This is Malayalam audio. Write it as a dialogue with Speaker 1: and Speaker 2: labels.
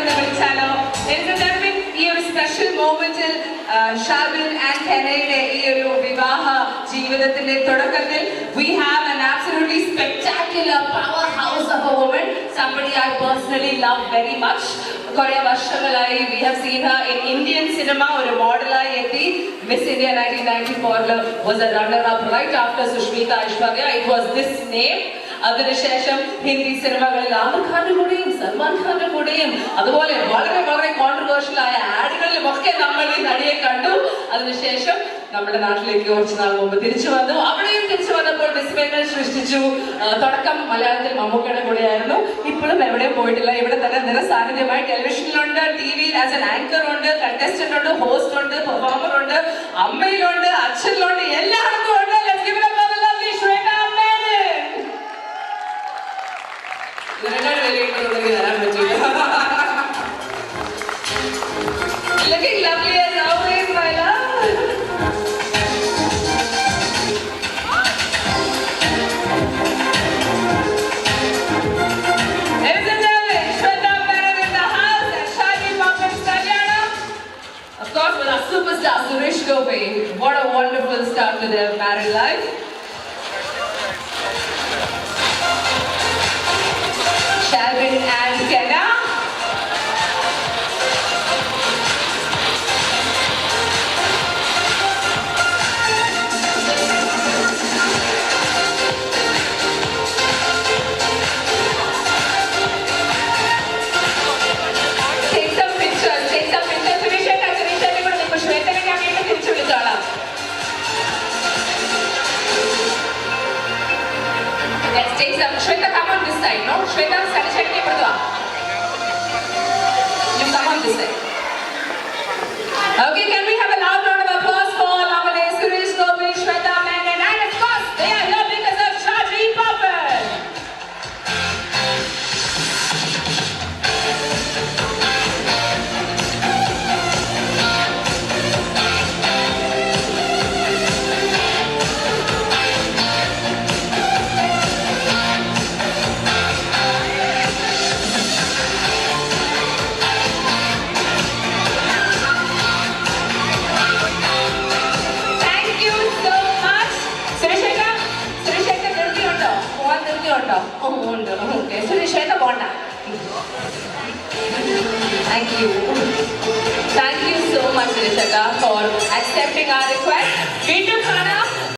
Speaker 1: എന്ന് വിളിച്ചാലോ ഈ ഒരു സ്പെഷ്യൽ മോമെന്റിൽ ഷാബിൻ ആൻഡ് ഹെനയുടെ ഈ ഒരു വിവാഹ ജീവിതത്തിന്റെ തുടക്കത്തിൽ we have an spectacular powerhouse of a woman somebody I personally love very much കുറെ വർഷങ്ങളായി we have seen her in Indian cinema ഒരു മോഡലായി എത്തി Miss India 1994 was a runner up right after Sushmita Aishwarya it was this name അതിനുശേഷം ഹിന്ദി സിനിമകളിൽ ആമിർ ഖാന്റെ കൂടെയും സൽമാൻ ഖാന്റെ കൂടെയും അതുപോലെ വളരെ വളരെ കോൺട്രവേഴ്ഷ്യൽ ആയ ആഡുകളിലും ഒക്കെ നമ്മൾ ഈ നടിയെ കണ്ടു അതിനുശേഷം നമ്മുടെ നാട്ടിലേക്ക് കുറച്ച് നാൾ മുമ്പ് തിരിച്ചു വന്നു സൃഷ്ടിച്ചു. തുടക്കം മലയാളത്തിൽ മമ്മൂക്കയുടെ കൂടെയായിരുന്നു. ഇപ്പോഴും എവിടെയും പോയിട്ടില്ല. ഇവിടെ തന്നെ നിറസാന്നിധ്യമായി ടെലിവിഷനിലുണ്ട് ടി വിയിൽ ആസ് എൻ ആങ്കർ ഉണ്ട് കണ്ടസ്റ്റന്റ് ഉണ്ട് ഹോസ്റ്റ് ഉണ്ട്. Superstar Suresh Gopi. What a wonderful start to their married life. Jason, Shweta, come on this side. No, Shweta, Sally, Shweta, Pradua. You come on this side. Thank you. Thank you so much, Rishaka, for accepting our request. We took